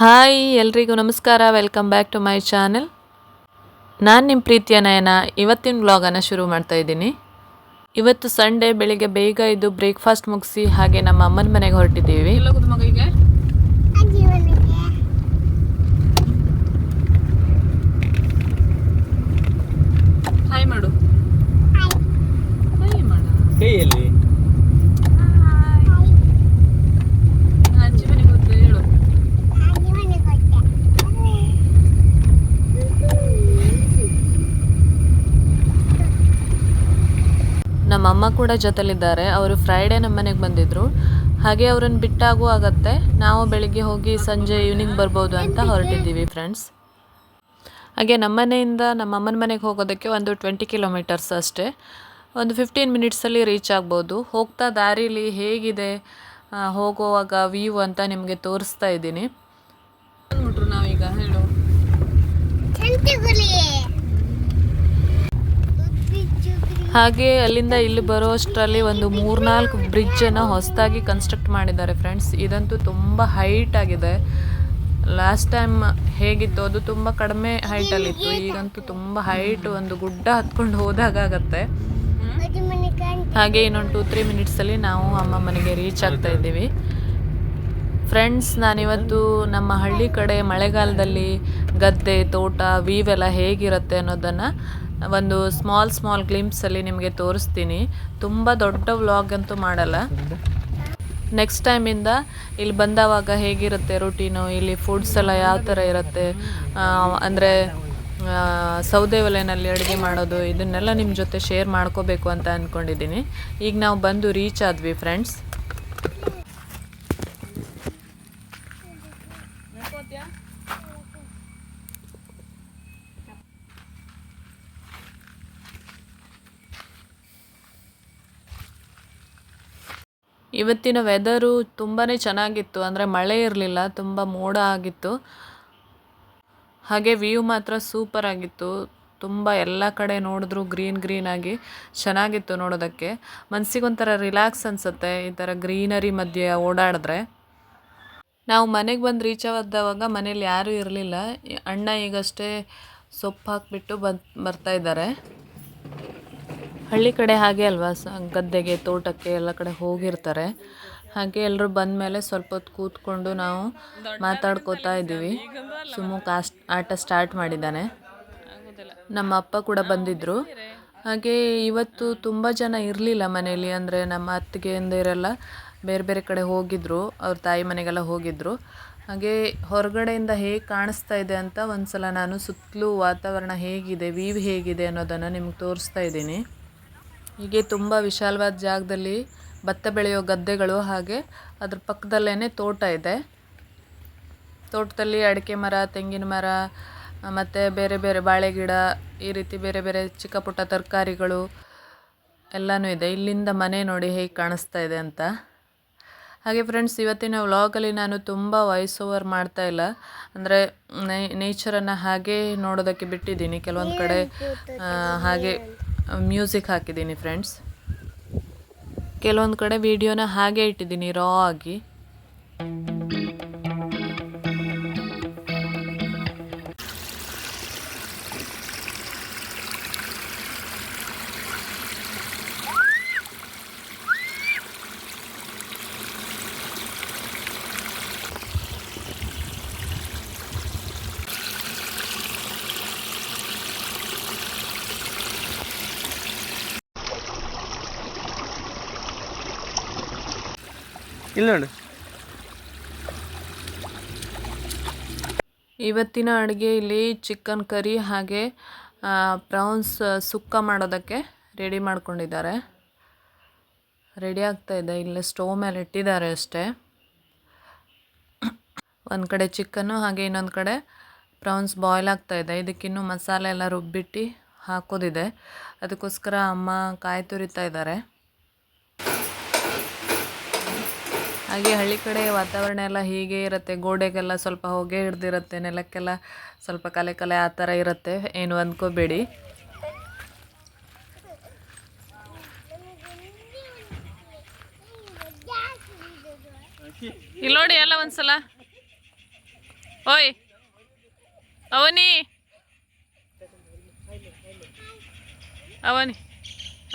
Hi, ಎಲ್ರಿಗೂ ನಮಸ್ಕಾರ. Welcome back to my channel ನಾನು ನಿಮ್ಮ ಪ್ರೀತಿಯ ನಯನ. ಇವತ್ತಿನ ವ್ಲಾಗನ್ನು ಶುರು ಮಾಡ್ತಾ ಇದ್ದೀನಿ. ಇವತ್ತು ಸಂಡೇ ಬೆಳಿಗ್ಗೆ ಬೇಗ ಇದ್ದು ಬ್ರೇಕ್ಫಾಸ್ಟ್ ಮುಗಿಸಿ ಹಾಗೆ ನಮ್ಮ ಅಮ್ಮನ ಮನೆಗೆ ಹೊರಟಿದ್ದೀವಿ. ಹಾಯ್ ಮಾಡು ಹಾಯ್ ಮಾಡು ಕೈಯಲ್ಲಿ ಅಜ್ಜಿ ಮನೆಗೆ ಹೋಗ್ತಾ ಹೇಳು ನಮ್ಮ ಅಮ್ಮ ಕೂಡ ಜೊತೆಲಿದ್ದಾರೆ. ಅವರು ಫ್ರೈಡೇ ನಮ್ಮ ಮನೆಗೆ ಬಂದಿದ್ರು. ಹಾಗೆ ಅವ್ರನ್ನ ಬಿಟ್ಟಾಗೂ ಆಗತ್ತೆ. ನಾವು ಬೆಳಿಗ್ಗೆ ಹೋಗಿ ಸಂಜೆ ಈವ್ನಿಂಗ್ ಬರ್ಬೋದು ಅಂತ ಹೊರಟಿದ್ದೀವಿ ಫ್ರೆಂಡ್ಸ್ ಹಾಗೆ ನಮ್ಮ ಮನೆಯಿಂದ ನಮ್ಮ ಅಮ್ಮನ ಮನೆಗೆ ಹೋಗೋದಕ್ಕೆ ಒಂದು ಟ್ವೆಂಟಿ ಕಿಲೋಮೀಟರ್ಸ್ ಅಷ್ಟೇ. ಒಂದು ಫಿಫ್ಟೀನ್ ಮಿನಿಟ್ಸಲ್ಲಿ ರೀಚ್ ಆಗ್ಬೋದು. ಹೋಗ್ತಾ ದಾರೀಲಿ ಹೇಗಿದೆ? ಹೋಗುವಾಗ ವ್ಯೂ ಅಂತ ನಿಮಗೆ ತೋರಿಸ್ತಾ ಇದ್ದೀನಿ. ನಾವೀಗ? ಹೇಳು. ಹಾಗೆ ಅಲ್ಲಿಂದ ಇಲ್ಲಿ ಬರೋ ಅಷ್ಟರಲ್ಲಿ ಒಂದು ಮೂರ್ನಾಲ್ಕು ಬ್ರಿಡ್ಜನ್ನು ಹೊಸದಾಗಿ ಕನ್ಸ್ಟ್ರಕ್ಟ್ ಮಾಡಿದ್ದಾರೆ ಫ್ರೆಂಡ್ಸ್ ಇದಂತೂ ತುಂಬ ಹೈಟ್ ಆಗಿದೆ. ಲಾಸ್ಟ್ ಟೈಮ್ ಹೇಗಿತ್ತು ಅದು ತುಂಬ ಕಡಿಮೆ ಹೈಟಲ್ಲಿತ್ತು ಈಗಂತೂ ತುಂಬ ಹೈಟ್ ಒಂದು ಗುಡ್ಡ ಹತ್ಕೊಂಡು ಹೋದಾಗ ಆಗತ್ತೆ. ಹಾಗೆ ಇನ್ನೊಂದು ಟೂ ತ್ರೀ ಮಿನಿಟ್ಸಲ್ಲಿ ನಾವು ಅಮ್ಮ ಮನೆಗೆ ರೀಚ್ ಆಗ್ತಾ ಇದ್ದೀವಿ. ಫ್ರೆಂಡ್ಸ್ ನಾನಿವತ್ತು ನಮ್ಮ ಹಳ್ಳಿ ಕಡೆ ಮಳೆಗಾಲದಲ್ಲಿ ಗದ್ದೆ, ತೋಟ ವೀವೆಲ್ಲ ಹೇಗಿರುತ್ತೆ ಅನ್ನೋದನ್ನು ಒಂದು ಸ್ಮಾಲ್ ಸ್ಮಾಲ್ ಗ್ಲಿಮ್ಸಲ್ಲಿ ನಿಮಗೆ ತೋರಿಸ್ತೀನಿ. ತುಂಬ ದೊಡ್ಡ ವ್ಲಾಗ್ ಅಂತೂ ಮಾಡಲ್ಲ. ನೆಕ್ಸ್ಟ್ ಟೈಮಿಂದ ಇಲ್ಲಿ ಬಂದವಾಗ ಹೇಗಿರುತ್ತೆ ರುಟೀನು ಇಲ್ಲಿ ಫುಡ್ಸ್ ಎಲ್ಲ ಯಾವ ಥರ ಇರುತ್ತೆ? ಅಂದರೆ ಸೌದೆ ಒಲೆಯಲ್ಲಿ ಅಡುಗೆ ಮಾಡೋದು, ಇದನ್ನೆಲ್ಲ ನಿಮ್ಮ ಜೊತೆ ಶೇರ್ ಮಾಡ್ಕೋಬೇಕು ಅಂತ ಅಂದ್ಕೊಂಡಿದ್ದೀನಿ ಈಗ ನಾವು ಬಂದು ರೀಚ್ ಆದ್ವಿ ಫ್ರೆಂಡ್ಸ್ ಇವತ್ತಿನ ವೆದರು ತುಂಬಾ ಚೆನ್ನಾಗಿತ್ತು. ಅಂದರೆ ಮಳೆ ಇರಲಿಲ್ಲ, ತುಂಬ ಮೋಡ ಆಗಿತ್ತು. ಹಾಗೆ ವ್ಯೂ ಮಾತ್ರ ಸೂಪರ್ ಆಗಿತ್ತು. ತುಂಬ ಎಲ್ಲ ಕಡೆ ನೋಡಿದ್ರು ಗ್ರೀನ್ ಗ್ರೀನ್ ಆಗಿ ಚೆನ್ನಾಗಿತ್ತು ನೋಡೋದಕ್ಕೆ. ಮನಸ್ಸಿಗೊಂಥರ ರಿಲ್ಯಾಕ್ಸ್ ಅನಿಸುತ್ತೆ ಈ ಥರ ಗ್ರೀನರಿ ಮಧ್ಯೆ ಓಡಾಡಿದ್ರೆ. ನಾವು ಮನೆಗೆ ಬಂದು ರೀಚ್ ಆದವಾಗ ಮನೇಲಿ ಯಾರೂ ಇರಲಿಲ್ಲ. ಅಣ್ಣ ಈಗಷ್ಟೇ ಸೊಪ್ಪು ಹಾಕಿಬಿಟ್ಟು ಬರ್ತಾ ಇದ್ದಾರೆ. ಹಳ್ಳಿ ಕಡೆ ಹಾಗೆ ಅಲ್ವಾ ಸ, ಗದ್ದೆಗೆ, ತೋಟಕ್ಕೆ ಎಲ್ಲ ಕಡೆ ಹೋಗಿರ್ತಾರೆ. ಹಾಗೆ ಎಲ್ಲರೂ ಬಂದ ಮೇಲೆ ಸ್ವಲ್ಪ ಹೊತ್ತು ಕೂತ್ಕೊಂಡು ನಾವು ಮಾತಾಡ್ಕೋತಾ ಇದ್ದೀವಿ. ಸುಮ್ಮ ಕಾಸ್ಟ್ ಆಟ ಸ್ಟಾರ್ಟ್ ಮಾಡಿದ್ದಾನೆ. ನಮ್ಮ ಅಪ್ಪ ಕೂಡ ಬಂದಿದ್ದರು ಹಾಗೆ ಇವತ್ತು ತುಂಬ ಜನ ಇರಲಿಲ್ಲ ಮನೆಯಲ್ಲಿ, ಅಂದರೆ ನಮ್ಮ ಅತ್ತಿಗೆಯಂದಿರೆಲ್ಲ ಬೇರೆ ಬೇರೆ ಕಡೆ ಹೋಗಿದ್ರು. ಅವ್ರ ತಾಯಿ ಮನೆಗೆಲ್ಲ ಹೋಗಿದ್ದರು ಹಾಗೆ ಹೊರಗಡೆಯಿಂದ ಹೇಗೆ ಕಾಣಿಸ್ತಾ ಇದೆ ಅಂತ ಒಂದು ಸಲ ನಾನು ಸುತ್ತಲೂ ವಾತಾವರಣ ಹೇಗಿದೆ ವೀವ್ ಹೇಗಿದೆ ಅನ್ನೋದನ್ನು ನಿಮ್ಗೆ ತೋರಿಸ್ತಾ ಇದ್ದೀನಿ. ಹೀಗೆ ತುಂಬ ವಿಶಾಲವಾದ ಜಾಗದಲ್ಲಿ ಭತ್ತ ಬೆಳೆಯೋ ಗದ್ದೆಗಳು ಹಾಗೆ ಅದ್ರ ಪಕ್ಕದಲ್ಲೇ ತೋಟ ಇದೆ. ತೋಟದಲ್ಲಿ ಅಡಿಕೆ ಮರ, ತೆಂಗಿನ ಮರ, ಮತ್ತು ಬೇರೆ ಬೇರೆ ಬಾಳೆ ಗಿಡ, ಈ ರೀತಿ ಬೇರೆ ಬೇರೆ ಚಿಕ್ಕ ಪುಟ್ಟ ತರಕಾರಿಗಳು ಎಲ್ಲನೂ ಇದೆ. ಇಲ್ಲಿಂದ ಮನೆ ನೋಡಿ ಹೇಗೆ ಕಾಣಿಸ್ತಾ ಇದೆ ಅಂತ. ಹಾಗೆ ಫ್ರೆಂಡ್ಸ್ ಇವತ್ತಿನ ವ್ಲಾಗಲ್ಲಿ ನಾನು ತುಂಬ ವಾಯ್ಸ್ ಓವರ್ ಮಾಡ್ತಾ ಇಲ್ಲ. ಅಂದರೆ ನೇಚರನ್ನು ಹಾಗೇ ನೋಡೋದಕ್ಕೆ ಬಿಟ್ಟಿದ್ದೀನಿ. ಕೆಲವೊಂದು ಕಡೆ ಹಾಗೆ ಮ್ಯೂಸಿಕ್ ಹಾಕಿದ್ದೀನಿ ಫ್ರೆಂಡ್ಸ್. ಕೆಲವೊಂದು ಕಡೆ ವಿಡಿಯೋನ ಹಾಗೆ ಇಟ್ಟಿದ್ದೀನಿ ರಾ ಆಗಿ. ಇಲ್ಲ ನೋಡಿ. ಇವತ್ತಿನ ಅಡುಗೆ ಇಲ್ಲಿ ಚಿಕನ್ ಕರಿ ಹಾಗೆ ಪ್ರೌನ್ಸ್ ಸುಕ್ಕ ಮಾಡೋದಕ್ಕೆ ರೆಡಿ ಮಾಡ್ಕೊಂಡಿದ್ದಾರೆ. ರೆಡಿ ಆಗ್ತಾ ಇದೆ. ಇಲ್ಲೇ ಸ್ಟೋವ್ ಮೇಲೆ ಇಟ್ಟಿದ್ದಾರೆ ಅಷ್ಟೇ. ಒಂದು ಕಡೆ ಚಿಕನ್ನು ಹಾಗೆ ಇನ್ನೊಂದು ಕಡೆ ಪ್ರೌನ್ಸ್ ಬಾಯ್ಲ್ ಆಗ್ತಾ ಇದೆ. ಇದಕ್ಕಿನ್ನೂ ಮಸಾಲೆ ಎಲ್ಲ ರುಬ್ಬಿಟ್ಟು ಹಾಕೋದಿದೆ. ಅದಕ್ಕೋಸ್ಕರ ಅಮ್ಮ ಕಾಯಿ ತುರಿತಾ ಇದ್ದಾರೆ. ಹಾಗೆ ಹಳ್ಳಿ ಕಡೆ ವಾತಾವರಣ ಎಲ್ಲ ಹೀಗೆ ಇರುತ್ತೆ. ಗೋಡೆಗೆಲ್ಲ ಸ್ವಲ್ಪ ಹೊಗೆ ಹಿಡ್ದಿರುತ್ತೆ, ನೆಲಕ್ಕೆಲ್ಲ ಸ್ವಲ್ಪ ಕಲೆ ಕಲೆ ಆ ಥರ ಇರುತ್ತೆ. ಏನು ಅಂದ್ಕೋಬೇಡಿ. ಇಲ್ಲಿ ನೋಡಿ ಎಲ್ಲ ಒಂದ್ಸಲ. ಓಯ್, ಅವನಿ. ಅವನಿ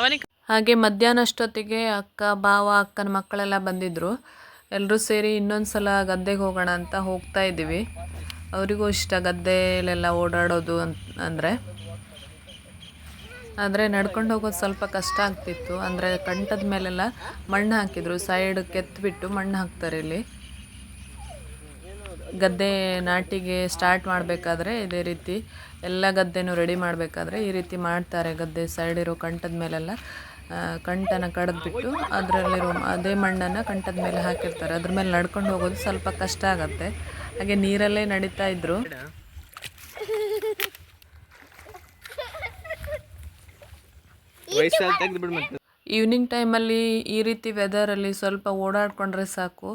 ಅವನಿ. ಹಾಗೆ ಮಧ್ಯಾಹ್ನ ಅಷ್ಟೊತ್ತಿಗೆ ಅಕ್ಕ ಬಾವ ಅಕ್ಕನ ಮಕ್ಕಳೆಲ್ಲ ಬಂದಿದ್ದರು ಎಲ್ಲರೂ ಸೇರಿ ಇನ್ನೊಂದು ಸಲ ಗದ್ದೆಗೆ ಹೋಗೋಣ ಅಂತ ಹೋಗ್ತಾ ಇದ್ದೀವಿ. ಅವರಿಗೂ ಇಷ್ಟ ಗದ್ದೆಲೆಲ್ಲ ಓಡಾಡೋದು ಅಂತ ಅಂದರೆ. ಆದರೆ ನಡ್ಕೊಂಡು ಹೋಗೋದು ಸ್ವಲ್ಪ ಕಷ್ಟ ಆಗ್ತಿತ್ತು. ಅಂದರೆ ಕಂಠದ ಮೇಲೆಲ್ಲ ಮಣ್ಣು ಹಾಕಿದರು. ಸೈಡ್ ಕೆತ್ತಿಬಿಟ್ಟು ಮಣ್ಣು ಹಾಕ್ತಾರೆ ಇಲ್ಲಿ. ಗದ್ದೆ ನಾಟಿಗೆ ಸ್ಟಾರ್ಟ್ ಮಾಡಬೇಕಾದ್ರೆ ಇದೇ ರೀತಿ ಎಲ್ಲ ಗದ್ದೆನೂ ರೆಡಿ ಮಾಡಬೇಕಾದ್ರೆ ಈ ರೀತಿ ಮಾಡ್ತಾರೆ ಗದ್ದೆ ಸೈಡ್ ಇರೋ ಕಂಠದ ಮೇಲೆಲ್ಲ. ಕಂಠನ ಕಡಿದ್ಬಿಟ್ಟು ಅದರಲ್ಲಿರೋ ಅದೇ ಮಣ್ಣನ್ನು ಕಂಠದ ಮೇಲೆ ಹಾಕಿರ್ತಾರೆ. ಅದ್ರ ಮೇಲೆ ನಡ್ಕೊಂಡು ಹೋಗೋದು ಸ್ವಲ್ಪ ಕಷ್ಟ ಆಗತ್ತೆ. ಹಾಗೆ ನೀರಲ್ಲೇ ನಡೀತಾ ಇದ್ರು. ಈವ್ನಿಂಗ್ ಟೈಮಲ್ಲಿ ಈ ರೀತಿ ವೆದರಲ್ಲಿ ಸ್ವಲ್ಪ ಓಡಾಡ್ಕೊಂಡ್ರೆ ಸಾಕು.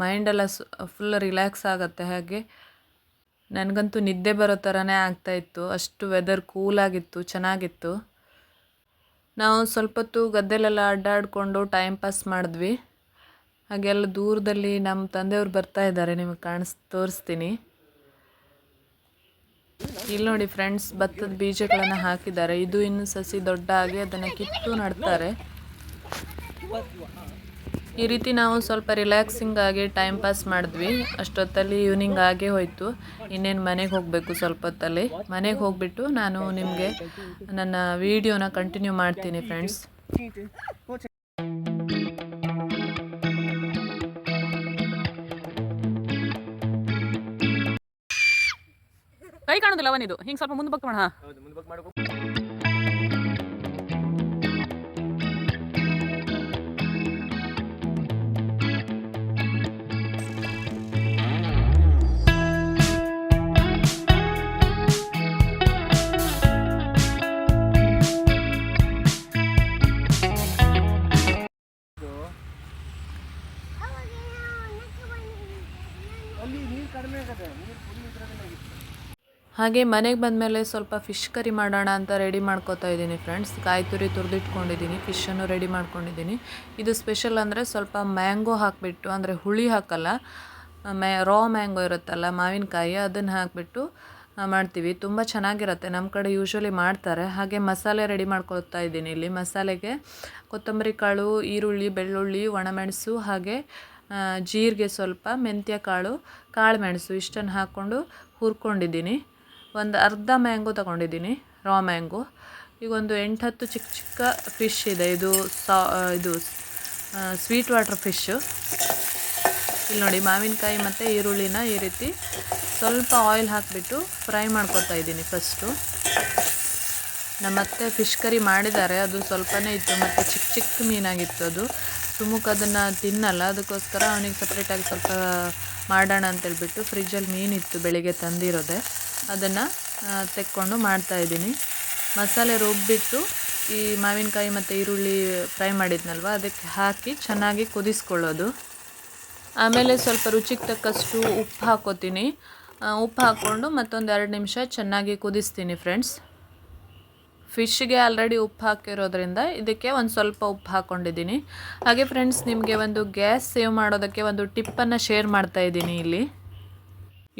ಮೈಂಡೆಲ್ಲ ಫುಲ್ ರಿಲ್ಯಾಕ್ಸ್ ಆಗುತ್ತೆ ಹಾಗೆ. ನನಗಂತೂ ನಿದ್ದೆ ಬರೋ ಥರನೇ ಆಗ್ತಾಯಿತ್ತು ಅಷ್ಟು ವೆದರ್ ಕೂಲಾಗಿತ್ತು ಚೆನ್ನಾಗಿತ್ತು. ನಾವು ಸ್ವಲ್ಪ ಹೊತ್ತು ಗದ್ದೆಲೆಲ್ಲ ಅಡ್ಡಾಡಿಕೊಂಡು ಟೈಮ್ ಪಾಸ್ ಮಾಡಿದ್ವಿ. ಹಾಗೆಲ್ಲ ದೂರದಲ್ಲಿ ನಮ್ಮ ತಂದೆಯವ್ರು ಬರ್ತಾ ಇದ್ದಾರೆ, ನಿಮಗೆ ಕಾಣಿಸ್, ತೋರಿಸ್ತೀನಿ. ಇಲ್ಲಿ ನೋಡಿ ಫ್ರೆಂಡ್ಸ್ ಭತ್ತದ ಬೀಜಗಳನ್ನು ಹಾಕಿದ್ದಾರೆ. ಇದು ಇನ್ನು ಸಸಿ ದೊಡ್ಡ ಆಗಿ ಅದನ್ನು ಕಿತ್ತು ನಡ್ತಾರೆ. ಈ ರೀತಿ ನಾವು ಸ್ವಲ್ಪ ರಿಲ್ಯಾಕ್ಸಿಂಗ್ ಆಗಿ ಟೈಮ್ ಪಾಸ್ ಮಾಡಿದ್ವಿ. ಅಷ್ಟೊತ್ತಲ್ಲಿ ಈವ್ನಿಂಗ್ ಆಗೇ ಹೋಯಿತು. ಇನ್ನೇನು ಮನೆಗೆ ಹೋಗಬೇಕು ಸ್ವಲ್ಪ ಹೊತ್ತಲ್ಲಿ ಮನೆಗೆ ಹೋಗ್ಬಿಟ್ಟು ನಾನು ನಿಮಗೆ ನನ್ನ ವಿಡಿಯೋನ ಕಂಟಿನ್ಯೂ ಮಾಡ್ತೀನಿ ಫ್ರೆಂಡ್ಸ್ ಕೈ ಕಾಣೋದಿಲ್ಲ ಅವನಿದು. ಹಿಂಗೆ ಸ್ವಲ್ಪ ಮುಂದೆ ಬಕ್ ಮಾಡ ಹಾಗೆ ಮನೆಗೆ ಬಂದಮೇಲೆ ಸ್ವಲ್ಪ ಫಿಶ್ ಕರಿ ಮಾಡೋಣ ಅಂತ ರೆಡಿ ಮಾಡ್ಕೋತಾ ಇದ್ದೀನಿ ಫ್ರೆಂಡ್ಸ್. ಕಾಯಿ ತುರಿ ತುರಿದಿಟ್ಕೊಂಡಿದ್ದೀನಿ ಫಿಶನ್ನು ರೆಡಿ ಮಾಡ್ಕೊಂಡಿದ್ದೀನಿ. ಇದು ಸ್ಪೆಷಲ್ ಅಂದರೆ ಸ್ವಲ್ಪ ಮ್ಯಾಂಗೋ ಹಾಕಿಬಿಟ್ಟು, ಅಂದರೆ ಹುಳಿ ಹಾಕಲ್ಲ ಮ್ಯಾ ರಾ ಮ್ಯಾಂಗೋ ಇರುತ್ತಲ್ಲ, ಮಾವಿನಕಾಯಿ, ಅದನ್ನು ಹಾಕಿಬಿಟ್ಟು ಮಾಡ್ತೀವಿ. ತುಂಬ ಚೆನ್ನಾಗಿರುತ್ತೆ. ನಮ್ಮ ಕಡೆ ಯೂಶ್ವಲಿ ಮಾಡ್ತಾರೆ. ಹಾಗೆ ಮಸಾಲೆ ರೆಡಿ ಮಾಡ್ಕೊಳ್ತಾ ಇದ್ದೀನಿ ಇಲ್ಲಿ. ಮಸಾಲೆಗೆ ಕೊತ್ತಂಬರಿ ಕಾಳು, ಈರುಳ್ಳಿ, ಬೆಳ್ಳುಳ್ಳಿ, ಒಣಮೆಣಸು, ಹಾಗೆ ಜೀರಿಗೆ ಸ್ವಲ್ಪ, ಮೆಂತ್ಯ ಕಾಳು ಕಾಳು ಮೆಣಸು, ಇಷ್ಟನ್ನು ಹಾಕ್ಕೊಂಡು ಹುರ್ಕೊಂಡಿದ್ದೀನಿ. ಒಂದು ಅರ್ಧ ಮ್ಯಾಂಗೋ ತಗೊಂಡಿದ್ದೀನಿ ರಾ ಮ್ಯಾಂಗೋ. ಈಗ ಒಂದು ಎಂಟು ಹತ್ತು ಚಿಕ್ಕ ಚಿಕ್ಕ ಫಿಶ್ ಇದೆ, ಇದು ಸಾ ಇದು ಸ್ವೀಟ್ ವಾಟರ್ ಫಿಶ್ಶು ಇಲ್ಲಿ ನೋಡಿ ಮಾವಿನಕಾಯಿ ಮತ್ತು ಈರುಳ್ಳಿನ ಈ ರೀತಿ ಸ್ವಲ್ಪ ಆಯಿಲ್ ಹಾಕಿಬಿಟ್ಟು ಫ್ರೈ ಮಾಡ್ಕೊತಾ ಇದ್ದೀನಿ ಫಸ್ಟು ನಮ್ಮತ್ತೆ ಫಿಶ್ ಕರಿ ಮಾಡಿದ್ದಾರೆ, ಅದು ಸ್ವಲ್ಪನೇ ಇತ್ತು, ಮತ್ತು ಚಿಕ್ಕ ಚಿಕ್ಕ ಮೀನಾಗಿತ್ತು ಅದು. ಸುಮುಕ್ ಅದನ್ನು ತಿನ್ನಲ್ಲ, ಅದಕ್ಕೋಸ್ಕರ ಅವನಿಗೆ ಸಪ್ರೇಟಾಗಿ ಸ್ವಲ್ಪ ಮಾಡೋಣ ಅಂತೇಳ್ಬಿಟ್ಟು ಫ್ರಿಜ್ಜಲ್ಲಿ ಮೀನಿತ್ತು, ಬೆಳಿಗ್ಗೆ ತಂದಿರೋದೆ. ಅದನ್ನು ತೆಕ್ಕೊಂಡು ಮಾಡ್ತಾಯಿದ್ದೀನಿ ಮಸಾಲೆ ರುಬ್ಬಿಟ್ಟು ಈ ಮಾವಿನಕಾಯಿ ಮತ್ತು ಈರುಳ್ಳಿ ಫ್ರೈ ಮಾಡಿದ್ನಲ್ವ, ಅದಕ್ಕೆ ಹಾಕಿ ಚೆನ್ನಾಗಿ ಕುದಿಸ್ಕೊಳ್ಳೋದು. ಆಮೇಲೆ ಸ್ವಲ್ಪ ರುಚಿಗೆ ತಕ್ಕಷ್ಟು ಉಪ್ಪು ಹಾಕೋತೀನಿ. ಉಪ್ಪು ಹಾಕ್ಕೊಂಡು ಮತ್ತೊಂದು ಎರಡು ನಿಮಿಷ ಚೆನ್ನಾಗಿ ಕುದಿಸ್ತೀನಿ ಫ್ರೆಂಡ್ಸ್. ಫಿಶ್ಗೆ ಆಲ್ರೆಡಿ ಉಪ್ಪು ಹಾಕಿರೋದ್ರಿಂದ ಇದಕ್ಕೆ ಒಂದು ಸ್ವಲ್ಪ ಉಪ್ಪು ಹಾಕ್ಕೊಂಡಿದ್ದೀನಿ ಹಾಗೆ ಫ್ರೆಂಡ್ಸ್, ನಿಮಗೆ ಒಂದು ಗ್ಯಾಸ್ ಸೇವ್ ಮಾಡೋದಕ್ಕೆ ಒಂದು ಟಿಪ್ಪನ್ನು ಶೇರ್ ಮಾಡ್ತಾ ಇದ್ದೀನಿ ಇಲ್ಲಿ.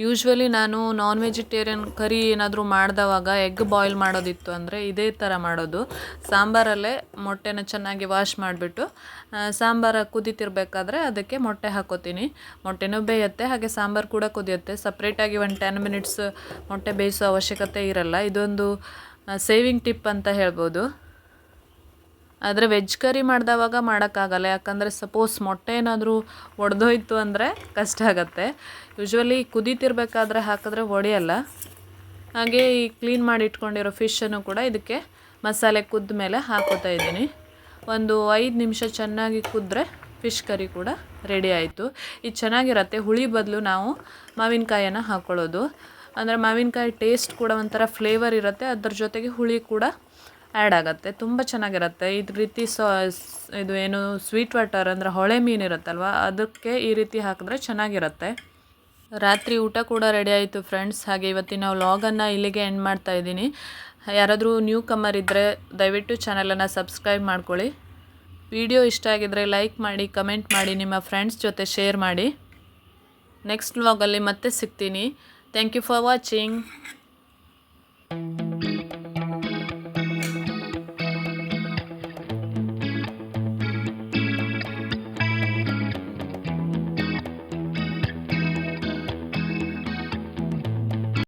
ಯೂಶ್ವಲಿ ನಾನು ನಾನ್ ವೆಜಿಟೇರಿಯನ್ ಕರಿ ಏನಾದರೂ ಮಾಡಿದವಾಗ ಎಗ್ ಬಾಯ್ಲ್ ಮಾಡೋದಿತ್ತು ಅಂದರೆ ಇದೇ ಥರ ಮಾಡೋದು. ಸಾಂಬಾರಲ್ಲೇ ಮೊಟ್ಟೆನ ಚೆನ್ನಾಗಿ ವಾಶ್ ಮಾಡಿಬಿಟ್ಟು ಸಾಂಬಾರ ಕುದೀತಿರ್ಬೇಕಾದ್ರೆ ಅದಕ್ಕೆ ಮೊಟ್ಟೆ ಹಾಕೋತೀನಿ. ಮೊಟ್ಟೆನೂ ಬೇಯುತ್ತೆ, ಹಾಗೆ ಸಾಂಬಾರು ಕೂಡ ಕುದಿಯುತ್ತೆ. ಸಪ್ರೇಟಾಗಿ ಒಂದು ಟೆನ್ ಮಿನಿಟ್ಸ್ ಮೊಟ್ಟೆ ಬೇಯಿಸೋ ಅವಶ್ಯಕತೆ ಇರಲ್ಲ. ಇದೊಂದು ಸೇವಿಂಗ್ ಟಿಪ್ ಅಂತ ಹೇಳ್ಬೋದು. ಆದರೆ ವೆಜ್ ಕರಿ ಮಾಡಿದವಾಗ ಮಾಡೋಕ್ಕಾಗಲ್ಲ. ಯಾಕಂದರೆ ಸಪೋಸ್ ಮೊಟ್ಟೆ ಏನಾದರೂ ಒಡೆದೋಯ್ತು ಅಂದರೆ ಕಷ್ಟ ಆಗುತ್ತೆ. ಯೂಶ್ವಲಿ ಕುದೀತಿರ್ಬೇಕಾದ್ರೆ ಹಾಕಿದ್ರೆ ಒಡೆಯಲ್ಲ. ಹಾಗೆ ಈ ಕ್ಲೀನ್ ಮಾಡಿ ಇಟ್ಕೊಂಡಿರೋ ಫಿಶನ್ನು ಕೂಡ ಇದಕ್ಕೆ ಮಸಾಲೆ ಕುದ್ದ ಮೇಲೆ ಹಾಕೋತಾ ಇದ್ದೀನಿ. ಒಂದು ಐದು ನಿಮಿಷ ಚೆನ್ನಾಗಿ ಕುದ್ರೆ ಫಿಶ್ ಕರಿ ಕೂಡ ರೆಡಿ ಆಯಿತು. ಇದು ಚೆನ್ನಾಗಿರತ್ತೆ. ಹುಳಿ ಬದಲು ನಾವು ಮಾವಿನಕಾಯನ್ನು ಹಾಕ್ಕೊಳ್ಳೋದು ಅಂದರೆ ಮಾವಿನಕಾಯಿ ಟೇಸ್ಟ್ ಕೂಡ ಒಂಥರ ಫ್ಲೇವರ್ ಇರುತ್ತೆ. ಅದ್ರ ಜೊತೆಗೆ ಹುಳಿ ಕೂಡ ಆ್ಯಡ್ ಆಗುತ್ತೆ. ತುಂಬ ಚೆನ್ನಾಗಿರುತ್ತೆ. ಇದು ರೀತಿ ಸೊ, ಇದು ಏನು ಸ್ವೀಟ್ ವಾಟರ್ ಅಂದರೆ ಹೊಳೆ ಮೀನು ಇರುತ್ತಲ್ವ, ಅದಕ್ಕೆ ಈ ರೀತಿ ಹಾಕಿದ್ರೆ ಚೆನ್ನಾಗಿರುತ್ತೆ. ರಾತ್ರಿ ಊಟ ಕೂಡ ರೆಡಿ ಆಯಿತು ಫ್ರೆಂಡ್ಸ್ ಹಾಗೆ ಇವತ್ತಿನ ಲಾಗನ್ನು ಇಲ್ಲಿಗೆ ಎಂಡ್ ಮಾಡ್ತಾ ಇದ್ದೀನಿ. ಯಾರಾದರೂ ನ್ಯೂ ಕಮ್ಮರ್ ಇದ್ದರೆ ದಯವಿಟ್ಟು ಚಾನಲನ್ನು ಸಬ್ಸ್ಕ್ರೈಬ್ ಮಾಡ್ಕೊಳ್ಳಿ. ವಿಡಿಯೋ ಇಷ್ಟ ಆಗಿದ್ದರೆ ಲೈಕ್ ಮಾಡಿ ಕಮೆಂಟ್ ಮಾಡಿ, ನಿಮ್ಮ ಫ್ರೆಂಡ್ಸ್ ಜೊತೆ ಶೇರ್ ಮಾಡಿ. ನೆಕ್ಸ್ಟ್ ವ್ಲಾಗಲ್ಲಿ ಮತ್ತೆ ಸಿಗ್ತೀನಿ. Thank you for watching